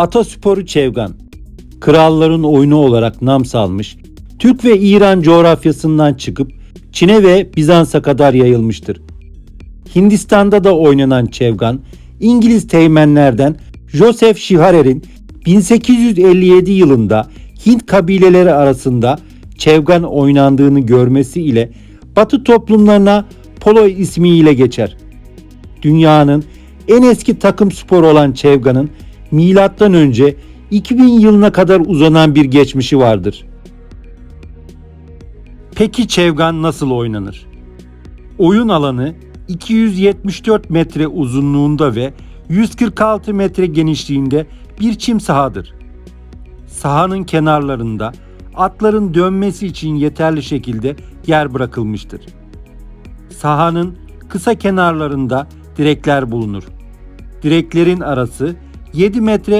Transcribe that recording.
Atasporu Çevgan, kralların oyunu olarak nam salmış, Türk ve İran coğrafyasından çıkıp Çin'e ve Bizans'a kadar yayılmıştır. Hindistan'da da oynanan Çevgan, İngiliz teğmenlerden Joseph Shiharer'in 1857 yılında Hint kabileleri arasında Çevgan oynandığını görmesi ile Batı toplumlarına polo ismiyle geçer. Dünyanın en eski takım sporu olan Çevgan'ın milattan önce 2000 yılına kadar uzanan bir geçmişi vardır. Peki Çevgan nasıl oynanır? Oyun alanı 274 metre uzunluğunda ve 146 metre genişliğinde bir çim sahadır. Sahanın kenarlarında atların dönmesi için yeterli şekilde yer bırakılmıştır. Sahanın kısa kenarlarında direkler bulunur. Direklerin arası 7 metre